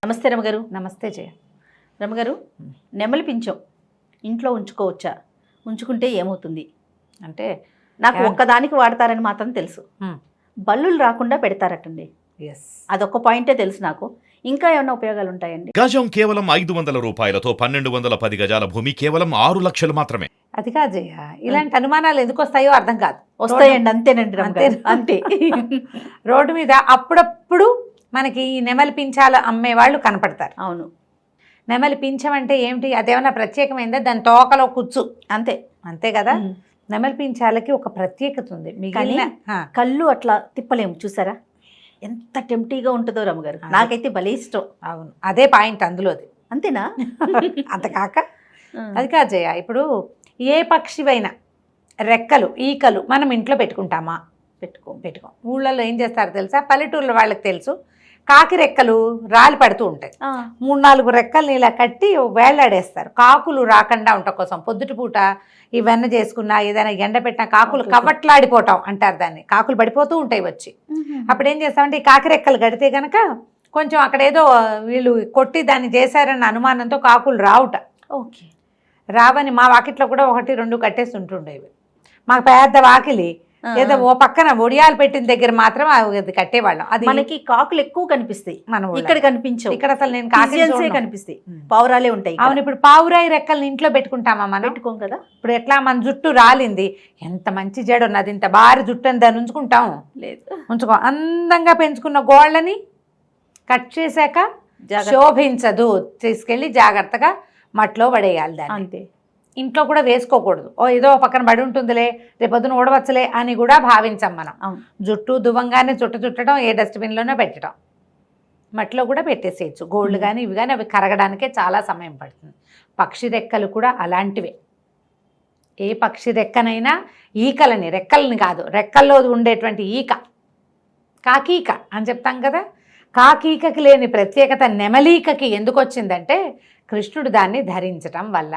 నమస్తే రమగారు. నమస్తే జయ. రమగారు నెమలి పించం ఇంట్లో ఉంచుకోవచ్చా? ఉంచుకుంటే ఏమవుతుంది? అంటే నాకు. ఒక్కదానికి వాడతారని మాత్రం తెలుసు. బల్లులు రాకుండా పెడతారటండి. ఎస్ అదొక పాయింటే తెలుసు నాకు. ఇంకా ఏమైనా ఉపయోగాలు ఉంటాయండి గజం కేవలం ఐదు వందల రూపాయలతో పన్నెండు వందల పది గజాల భూమి కేవలం ఆరు లక్షలు మాత్రమే. అది కాదు జయ. ఇలాంటి అనుమానాలు ఎందుకు వస్తాయో అర్థం కాదు. వస్తాయండి అంతేనండి రమగారు అంతే. రోడ్డు మీద అప్పుడప్పుడు మనకి ఈ నెమలి పింఛాలు అమ్మే వాళ్ళు కనపడతారు. అవును. నెమలి పింఛం అంటే ఏమిటి? అదేమన్నా ప్రత్యేకమైందా? దాని తోకలో కుచ్చు. అంతే. అంతే కదా. నెమలి పింఛాలకి ఒక ప్రత్యేకత ఉంది. మిగిలిన కళ్ళు అట్లా తిప్పలేము చూసారా? ఎంత టెంప్టీగా ఉంటుందో రమగారు అదే. నాకైతే భలే ఇష్టం. అవును. అదే పాయింట్ అందులోది. అంతేనా? అంత కాక. Hmm. అది కాదు జయ ఇప్పుడు ఏ పక్షివైనా రెక్కలు ఈకలు మనం ఇంట్లో పెట్టుకుంటామా? పెట్టుకో పెట్టుకో ఊళ్ళల్లో ఏం చేస్తారో తెలుసా? పల్లెటూర్ల వాళ్ళకి తెలుసు. కాకి రెక్కలు రాలి పడుతూ ఉంటాయి. మూడు నాలుగు రెక్కల్ని ఇలా కట్టి వేలాడేస్తారు. కాకులు రాకుండా ఉంట కోసం పొద్దుటి పూట ఈ వెన్న చేసుకున్నా ఏదైనా ఎండ పెట్టినా కాకులు. కవట్లాడిపోవటం అంటారు దాన్ని. కాకులు పడిపోతూ ఉంటాయి వచ్చి. అప్పుడు ఏం చేస్తామంటే ఈ కాకి రెక్కలు కడితే కనుక కొంచెం అక్కడ ఏదో వీళ్ళు కొట్టి దాన్ని చేశారన్న అనుమానంతో కాకులు రావుట. ఓకే. రావని మా వాకిట్లో కూడా ఒకటి రెండు కట్టేసి ఉంటుండేవి. మాకు పెద్ద వాకిలి. ఏదో ఓ పక్కన ఒడియాలు పెట్టిన దగ్గర మాత్రం అది కట్టేవాళ్ళం. అది మనకి కాకులు ఎక్కువ కనిపిస్తాయి. మన. ఇక్కడ కనిపించవు. ఇక్కడ అసలు నేను కాకి Pigeons ఏ కనిపిస్తాయి. పావురాలే ఉంటాయి. అవును ఇప్పుడు పావురాయి రెక్కల్ని ఇంట్లో పెట్టుకుంటామా మనం? పెట్టుకోం కదా. ఇప్పుడు ఎట్లా మన జుట్టు రాలింది? ఎంత మంచి జడ ఉన్నది ఇంత భారీ జుట్టు అని దాన్ని ఉంచుకుంటాం. లేదు. ఉంచుకో. అందంగా పెంచుకున్న గోళ్ళని కట్ చేశాక. శోభించదు. తీసుకెళ్ళి జాగ్రత్తగా మట్లో పడేయాలి దాన్ని. అంతే. ఇంట్లో కూడా వేసుకోకూడదు. ఓ ఏదో పక్కన పడి ఉంటుందిలే రేపొద్దున ఊడవచ్చులే అని కూడా భావించాం మనం. జుట్టు దువ్వంగానే చుట్ట చుట్టడం ఏ డస్ట్బిన్లోనే పెట్టడం. మట్లో కూడా పెట్టేసేయచ్చు. గోల్డ్ కానీ ఇవి కానీ అవి కరగడానికే చాలా సమయం పడుతుంది. పక్షి రెక్కలు కూడా అలాంటివే. ఏ పక్షి రెక్కనైనా ఈకలని రెక్కలని కాదు రెక్కల్లో ఉండేటువంటి ఈక. కాకీక అని చెప్తాం కదా? కాకీకకి లేని ప్రత్యేకత నెమలీకకి ఎందుకు వచ్చిందంటే కృష్ణుడు దాన్ని ధరించటం వల్ల.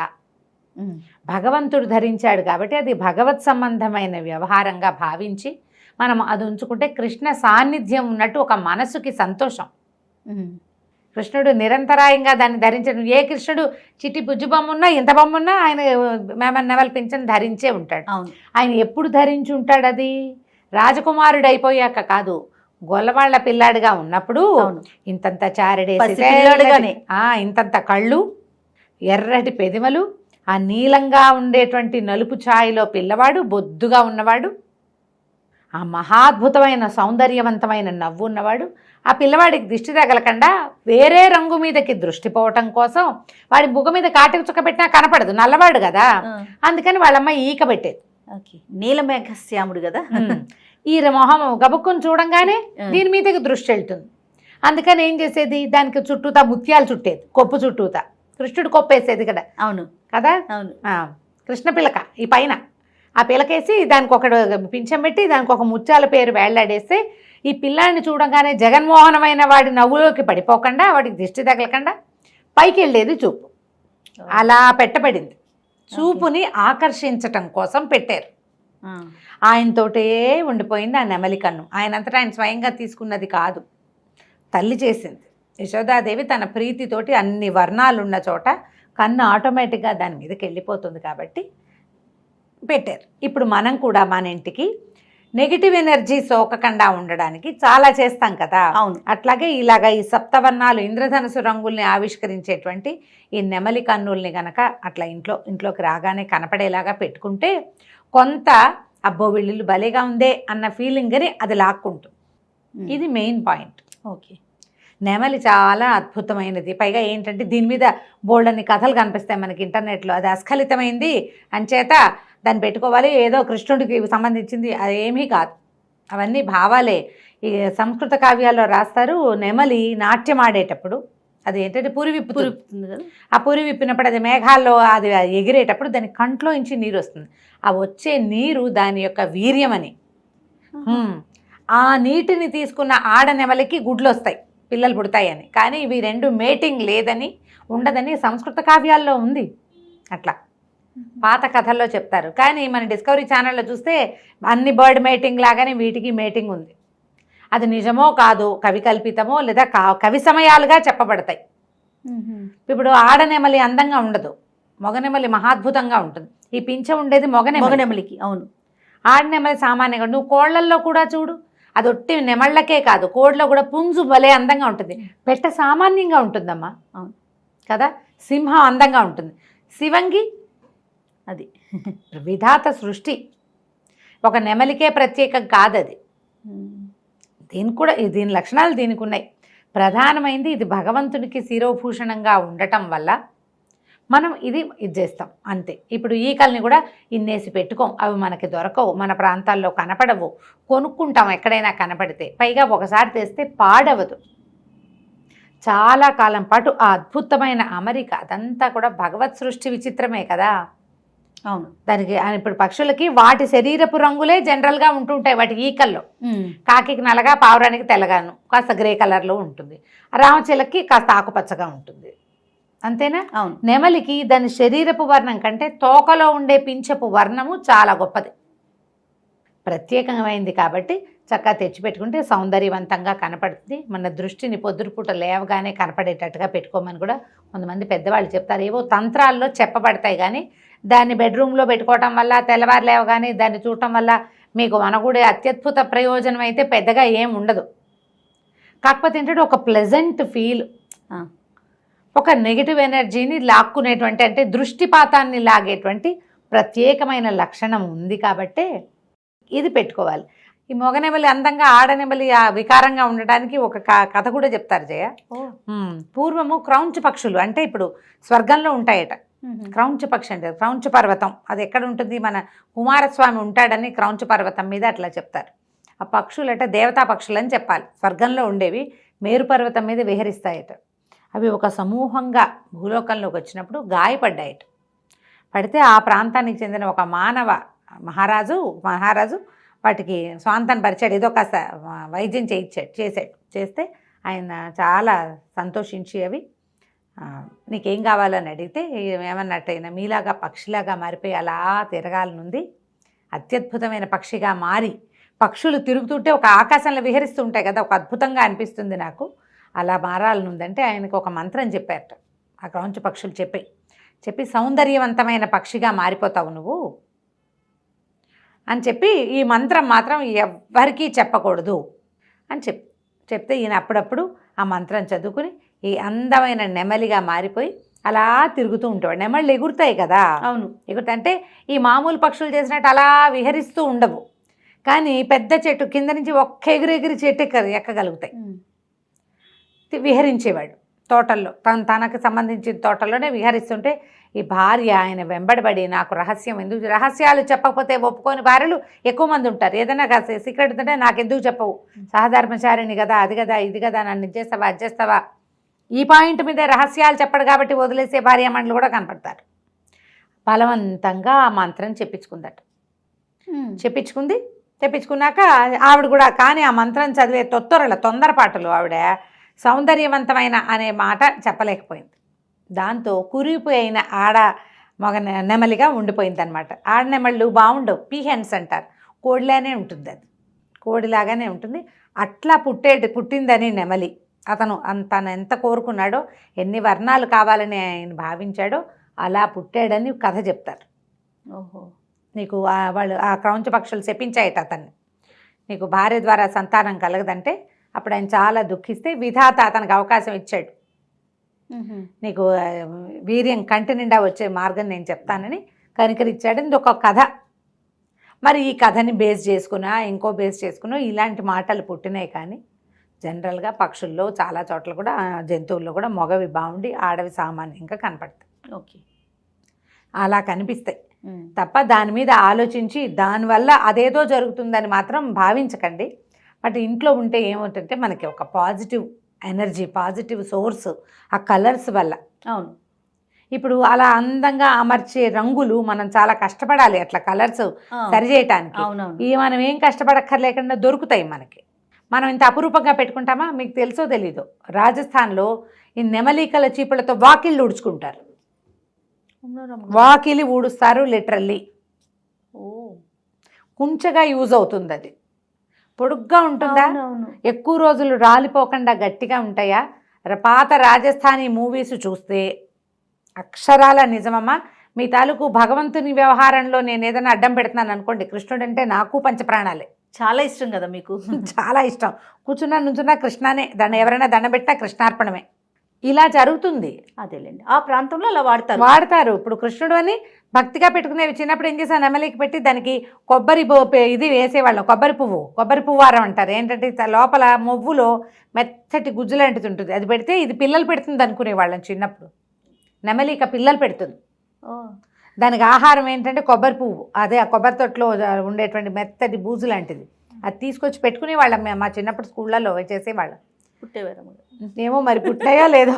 భగవంతుడు ధరించాడు కాబట్టి అది భగవత్ సంబంధమైన వ్యవహారంగా భావించి మనం అది ఉంచుకుంటే కృష్ణ సాన్నిధ్యం ఉన్నట్టు ఒక మనసుకి సంతోషం. కృష్ణుడు నిరంతరాయంగా దాన్ని ధరించడం. ఏ కృష్ణుడు చిట్టి బుజ్జి బొమ్మ ఉన్నా ఎంత బొమ్మ ఉన్నా ఆయన మేమన్ నెవల్ పింఛన్ ధరించే ఉంటాడు. ఆయన ఎప్పుడు ధరించి ఉంటాడు అది? రాజకుమారుడు అయిపోయాక కాదు గొల్లవాళ్ళ పిల్లాడిగా ఉన్నప్పుడు ఇంతంత చారడేసి. ఆ, ఇంతంత కళ్ళు ఎర్రటి పెదిమలు ఆ నీలంగా ఉండేటువంటి నలుపు ఛాయలో పిల్లవాడు బొద్దుగా ఉన్నవాడు ఆ మహాద్భుతమైన సౌందర్యవంతమైన నవ్వు ఉన్నవాడు ఆ పిల్లవాడికి దిష్టి తగలకుండా వేరే రంగు మీదకి దృష్టి పోవటం కోసం వాడి బుగ మీద కాటికి చుక్క పెట్టినా కనపడదు నల్లవాడు కదా. అందుకని వాళ్ళమ్మ ఈక పెట్టేది. నీలమేఘశ్యాముడు కదా. ఈ మొహం గబుక్కుని చూడంగానే. దీని మీదకి దృష్టి వెళ్తుంది. అందుకని ఏం చేసేది? దానికి చుట్టూతా ముత్యాలు చుట్టేది కొప్పు చుట్టూతా. కృష్ణుడు కొప్పేసేది కదా. అవును. కదా? అవును. కృష్ణ పిలక ఈ పైన. ఆ పిలకేసి దానికి ఒక పింఛం పెట్టి దానికి ఒక ముత్యాల పేరు వేళ్ళాడేస్తే ఈ పిల్లాడిని చూడగానే జగన్మోహనమైన వాడి నవ్వులోకి పడిపోకుండా వాడికి దిష్టి తగలకుండా పైకి వెళ్ళేది చూపు అలా పెట్టబడింది. చూపుని ఆకర్షించటం కోసం పెట్టారు. ఆయనతోటే ఉండిపోయింది ఆ నెమలి కన్ను. ఆయనంతటా ఆయన స్వయంగా తీసుకున్నది కాదు. తల్లి చేసింది. యశోదాదేవి తన ప్రీతితోటి అన్ని వర్ణాలు ఉన్న చోట కన్ను ఆటోమేటిక్గా దాని మీదకి వెళ్ళిపోతుంది కాబట్టి పెట్టారు ఇప్పుడు మనం కూడా మన ఇంటికి నెగిటివ్ ఎనర్జీ సోకకుండా ఉండడానికి చాలా చేస్తాం కదా. అవును. అట్లాగే ఇలాగ ఈ సప్తవర్ణాలు ఇంద్రధనుసు రంగుల్ని ఆవిష్కరించేటువంటి ఈ నెమలి కన్నుల్ని గనక అట్లా ఇంట్లో ఇంట్లోకి రాగానే కనపడేలాగా పెట్టుకుంటే కొంత అబ్బో వీళ్ళు భలేగా ఉందే అన్న ఫీలింగ్ని అది లాక్కుంటుంది. ఇది మెయిన్ పాయింట్. ఓకే. నెమలి చాలా అద్భుతమైనది. పైగా ఏంటంటే దీని మీద బోల్డన్ని కథలు కనిపిస్తాయి మనకి ఇంటర్నెట్లో. అది అస్ఖలితమైంది. అంచేత దాన్ని పెట్టుకోవాలి. ఏదో కృష్ణుడికి సంబంధించింది అది ఏమీ కాదు. అవన్నీ భావాలే. ఈ సంస్కృత కావ్యాల్లో రాస్తారు నెమలి నాట్యం ఆడేటప్పుడు. అది ఏంటంటే పురి విప్పుతుంది పురుపుతుంది కదా? ఆ పురి విప్పినప్పుడు అది మేఘాల్లో అది ఎగిరేటప్పుడు దాని కంట్లో నుంచి నీరు వస్తుంది. ఆ వచ్చే నీరు దాని యొక్క వీర్యమని. హ్మ్. ఆ నీటిని తీసుకున్న ఆడ నెమలికి గుడ్లు వస్తాయి పిల్లలు పుడతాయని. కానీ ఇవి రెండు మేటింగ్ లేదని ఉండదని సంస్కృత కావ్యాల్లో ఉంది. అట్లా. పాత కథల్లో చెప్తారు. కానీ మన డిస్కవరీ ఛానల్లో చూస్తే అన్ని బర్డ్ మేటింగ్ లాగానే వీటికి మేటింగ్ ఉంది. అది నిజమో కాదు కవి కల్పితమో లేదా కా- కవి సమయాలుగా చెప్పబడతాయి. ఇప్పుడు ఆడనెమలి అందంగా ఉండదు. మొగనెమలి మహాద్భుతంగా ఉంటుంది. ఈ పింఛ ఉండేది మొగనెమలి మొగనెమలికి అవును. ఆడనెమలి సామాన్యంగా నువ్వు కోళ్ళల్లో కూడా చూడు. అది ఒట్టి నెమళ్ళకే కాదు కోడిలో కూడా పుంజు భలే అందంగా ఉంటుంది. పెట్ట సామాన్యంగా ఉంటుందమ్మా. అవును. కదా? సింహం అందంగా ఉంటుంది. శివంగి అది. విధాత సృష్టి. ఒక నెమలికే ప్రత్యేకం కాదు అది దీనికి కూడా దీని లక్షణాలు దీనికి ఉన్నాయి. ప్రధానమైంది ఇది భగవంతునికి శిరోభూషణంగా ఉండటం వల్ల మనం ఇది ఇది చేస్తాం అంతే. ఇప్పుడు ఈకల్ని కూడా ఇన్నేసి పెట్టుకోం అవి మనకి దొరకవు మన ప్రాంతాల్లో కనపడవు. కొనుక్కుంటాం ఎక్కడైనా కనపడితే పైగా ఒకసారి తెస్తే పాడవదు. చాలా కాలం పాటు ఆ అద్భుతమైన అమరిక అదంతా కూడా భగవత్ సృష్టి విచిత్రమే కదా. అవును. దానికి ఇప్పుడు పక్షులకి వాటి శరీరపు రంగులే జనరల్గా ఉంటుంటాయి వాటి ఈకల్లో. కాకికి నల్లగా పావురానికి తెల్లగాను కాస్త గ్రే కలర్లో ఉంటుంది. రామచిలకి కాస్త ఆకుపచ్చగా ఉంటుంది. అంతేనా? అవును. నెమలికి దాని శరీరపు వర్ణం కంటే తోకలో ఉండే పింఛపు వర్ణము చాలా గొప్పది. ప్రత్యేకమైంది కాబట్టి చక్కగా తెచ్చిపెట్టుకుంటే సౌందర్యవంతంగా కనపడుతుంది. మన దృష్టిని పొద్దురుపూట లేవగానే కనపడేటట్టుగా పెట్టుకోమని కూడా కొంతమంది పెద్దవాళ్ళు చెప్తారు. ఏవో తంత్రాల్లో చెప్పబడతాయి కానీ దాన్ని బెడ్రూమ్లో పెట్టుకోవటం వల్ల తెల్లవారు లేవగానే దాన్ని చూడటం వల్ల మీకు మనగుడే అత్యద్భుత ప్రయోజనం అయితే పెద్దగా ఏం ఉండదు. కాకపోతే ఏంటంటే ఒక ప్లెజెంట్ ఫీల్. ఒక నెగిటివ్ ఎనర్జీని లాక్కునేటువంటి అంటే దృష్టిపాతాన్ని లాగేటువంటి ప్రత్యేకమైన లక్షణం ఉంది కాబట్టే ఇది పెట్టుకోవాలి. ఈ మొగనెమలి అందంగా ఆడనెమలి ఆ వికారంగా ఉండడానికి ఒక కథ కూడా చెప్తారు జయ. పూర్వము క్రౌంచ్ పక్షులు అంటే ఇప్పుడు స్వర్గంలో ఉంటాయట. క్రౌంచ పక్షి అంటే క్రౌంచ పర్వతం. అది ఎక్కడ ఉంటుంది మన కుమారస్వామి ఉంటాడని క్రౌంచ పర్వతం మీద అట్లా చెప్తారు. ఆ పక్షులు అంటే దేవతా పక్షులు అని చెప్పాలి. స్వర్గంలో ఉండేవి మేరు పర్వతం మీద విహరిస్తాయట. అవి ఒక సమూహంగా భూలోకంలోకి వచ్చినప్పుడు గాయపడ్డాయట పడితే ఆ ప్రాంతానికి చెందిన ఒక మానవ మహారాజు మహారాజు వాటికి స్వాంతం పరిచాడు. ఏదో కాస్త వైద్యం చేయించాడు చేశాడు చేస్తే ఆయన చాలా సంతోషించి అవి నీకేం కావాలని అడిగితే ఏమన్నట్టయినా మీలాగా పక్షిలాగా మారిపోయి అలా తిరగాలనుంది. అత్యద్భుతమైన పక్షిగా మారి పక్షులు తిరుగుతుంటే ఒక ఆకాశంలో విహరిస్తూ ఉంటాయి కదా ఒక అద్భుతంగా అనిపిస్తుంది నాకు. అలా మారాలనుందంటే ఆయనకు ఒక మంత్రం చెప్పారట. ఆ క్రౌంచ పక్షులు చెప్పి చెప్పి సౌందర్యవంతమైన పక్షిగా మారిపోతావు నువ్వు అని చెప్పి ఈ మంత్రం మాత్రం ఎవ్వరికీ చెప్పకూడదు అని చెప్ చెప్తే ఈయన అప్పుడప్పుడు ఆ మంత్రం చదువుకుని ఈ అందమైన నెమలిగా మారిపోయి అలా తిరుగుతూ ఉంటాడు నెమళ్ళు ఎగురుతాయి కదా. అవును. ఎగురుతాయి అంటే ఈ మామూలు పక్షులు చేసినట్టు అలా విహరిస్తూ ఉండవు. కానీ పెద్ద చెట్టు కింద నుంచి ఒక్క ఎగిరి ఎగిరి చెట్టు ఎక్క ఎక్కగలుగుతాయి. విహరించేవాడు. తోటల్లో తన తనకు సంబంధించిన తోటల్లోనే విహరిస్తుంటే ఈ భార్య ఆయన వెంబడబడి నాకు రహస్యం ఎందుకు రహస్యాలు చెప్పకపోతే ఒప్పుకోని భార్యలు ఎక్కువ మంది ఉంటారు. ఏదైనా కాస్త సీక్రెట్ ఉంటే నాకు ఎందుకు చెప్పవు. సహధర్మచారిణి కదా అది కదా ఇది కదా నన్ను చేస్తావా అది చేస్తావా? ఈ పాయింట్ మీదే రహస్యాలు చెప్పడు కాబట్టి వదిలేసే భార్యామణులు కూడా కనపడతారు. బలవంతంగా ఆ మంత్రం చెప్పించుకుందట. చెప్పించుకుంది. చెప్పించుకున్నాక ఆవిడ కూడా కానీ ఆ మంత్రం చదివే తొత్తొరల తొందరపాటులు ఆవిడ సౌందర్యవంతమైన అనే మాట చెప్పలేకపోయింది. దాంతో కురిపోయిన ఆడ మగ నెమలిగా ఉండిపోయింది అనమాట ఆడ నెమళ్ళు బాగుండవు పీహెన్స్ అంటారు. కోడిలానే ఉంటుంది అది. కోడిలాగానే ఉంటుంది. అట్లా పుట్టేటి పుట్టిందని నెమలి. అతను తను ఎంత కోరుకున్నాడో ఎన్ని వర్ణాలు కావాలని ఆయన భావించాడో అలా పుట్టాడని కథ చెప్తారు. ఓహో. నీకు వాళ్ళు ఆ క్రౌంచ పక్షులు చెప్పించాయట అతన్ని. నీకు భార్య ద్వారా సంతానం కలగదంటే అప్పుడు ఆయన చాలా దుఃఖిస్తే విధాత అతనికి అవకాశం ఇచ్చాడు. నీకు వీర్యం కంటి నిండా వచ్చే మార్గం నేను చెప్తానని కనికరిచ్చాడు ఇది ఒక కథ. మరి ఈ కథని బేస్ చేసుకున్నా ఇంకో బేస్ చేసుకున్నా ఇలాంటి మాటలు పుట్టినాయి కానీ జనరల్గా పక్షుల్లో చాలా చోట్ల కూడా జంతువుల్లో కూడా మగవి బాగుండి ఆడవి సామాన్యంగా కనపడతాయి. ఓకే. అలా కనిపిస్తాయి. తప్ప దాని మీద ఆలోచించి దానివల్ల అదేదో జరుగుతుందని మాత్రం భావించకండి. బట్ ఇంట్లో ఉంటే ఏమవుతుందంటే మనకి ఒక పాజిటివ్ ఎనర్జీ పాజిటివ్ సోర్స్ ఆ కలర్స్ వల్ల. అవును. ఇప్పుడు అలా అందంగా అమర్చే రంగులు మనం చాలా కష్టపడాలి అట్లా కలర్స్ ఆ, సరి చేయటానికి అవునవును. ఈ మనం ఏం కష్టపడక్కర్లేకుండా దొరుకుతాయి మనకి. మనం ఇంత అపురూపంగా పెట్టుకుంటామా? మీకు తెలుసో తెలీదు? రాజస్థాన్లో ఈ నెమలికల చీపులతో వాకిళ్ళు ఊడ్చుకుంటారు. వాకిలి ఊడుస్తారు లిటరల్లీ. ఓ. కుంచగా యూజ్ అవుతుంది అది పొడుగ్గా ఉంటుందా. ఎక్కువ రోజులు రాలిపోకుండా గట్టిగా ఉంటాయా? ర- పాత రాజస్థానీ మూవీస్ చూస్తే అక్షరాల నిజమమ్మా. మీ తాలూకు భగవంతుని వ్యవహారంలో నేను ఏదైనా అడ్డం పెడుతున్నాను అనుకోండి కృష్ణుడు అంటే నాకు పంచప్రాణాలే. చాలా ఇష్టం కదా మీకు? చాలా ఇష్టం. కూర్చున్నా నుంచున్నా కృష్ణానే దండ ఎవరైనా దండం పెట్టినా కృష్ణార్పణమే. ఇలా జరుగుతుంది. అదేలేండి. ఆ ప్రాంతంలో అలా వాడతారు. వాడతారు. ఇప్పుడు కృష్ణుడు అని భక్తిగా పెట్టుకునేవి చిన్నప్పుడు ఏం చేశాను నెమలికి పెట్టి దానికి కొబ్బరి ఇది వేసేవాళ్ళం. కొబ్బరి పువ్వు. కొబ్బరి పువ్వారం అంటారు. ఏంటంటే లోపల మొవ్వులో మెత్తటి గుజ్జు లాంటిది ఉంటుంది. అది పెడితే ఇది పిల్లలు పెడుతుంది అనుకునేవాళ్ళం చిన్నప్పుడు. నెమలిక పిల్లలు పెడుతుంది. దానికి ఆహారం ఏంటంటే కొబ్బరి పువ్వు. అదే ఆ కొబ్బరి తొట్లో ఉండేటువంటి మెత్తటి బూజు లాంటిది. అది తీసుకొచ్చి పెట్టుకునే వాళ్ళం మేము మా చిన్నప్పుడు స్కూళ్ళలో చేసేవాళ్ళం. పుట్టేవారు ఏమో మరి పుట్టాయో లేదో.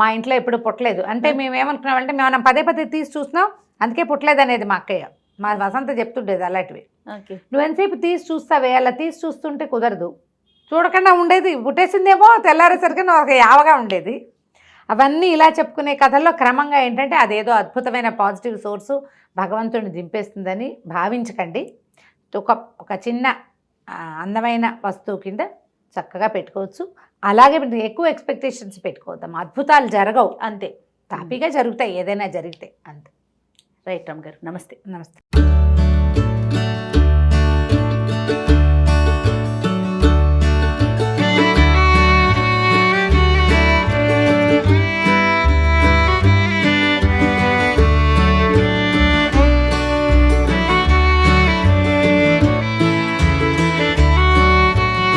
మా ఇంట్లో ఎప్పుడు పుట్టలేదు. అంటే మేము ఏమనుకున్నామంటే మేము మనం పదే పదే తీసి చూస్తున్నాం అందుకే పుట్టలేదు అనేది మా అక్కయ్య. మా వసంత చెప్తుండేది అలాంటివి. ఓకే. నువ్వు ఎంతసేపు తీసి చూస్తావే అలా తీసి చూస్తుంటే కుదరదు. చూడకుండా ఉండేది. పుట్టేసిందేమో తెల్లారేసరికి ఒక యావగా ఉండేది. అవన్నీ ఇలా చెప్పుకునే కథల్లో క్రమంగా ఏంటంటే అదేదో అద్భుతమైన పాజిటివ్ సోర్సు భగవంతుడిని దింపేస్తుందని భావించకండి. ఒక ఒక చిన్న అందమైన వస్తువు కింద చక్కగా పెట్టుకోవచ్చు. అలాగే ఎక్కువ ఎక్స్పెక్టేషన్స్ పెట్టుకోవద్దాం. అద్భుతాలు జరగవు. అంతే. తాపీగా జరుగుతాయి. ఏదైనా జరిగితే అంతే. రైట్ రామ్ గారు నమస్తే. నమస్తే.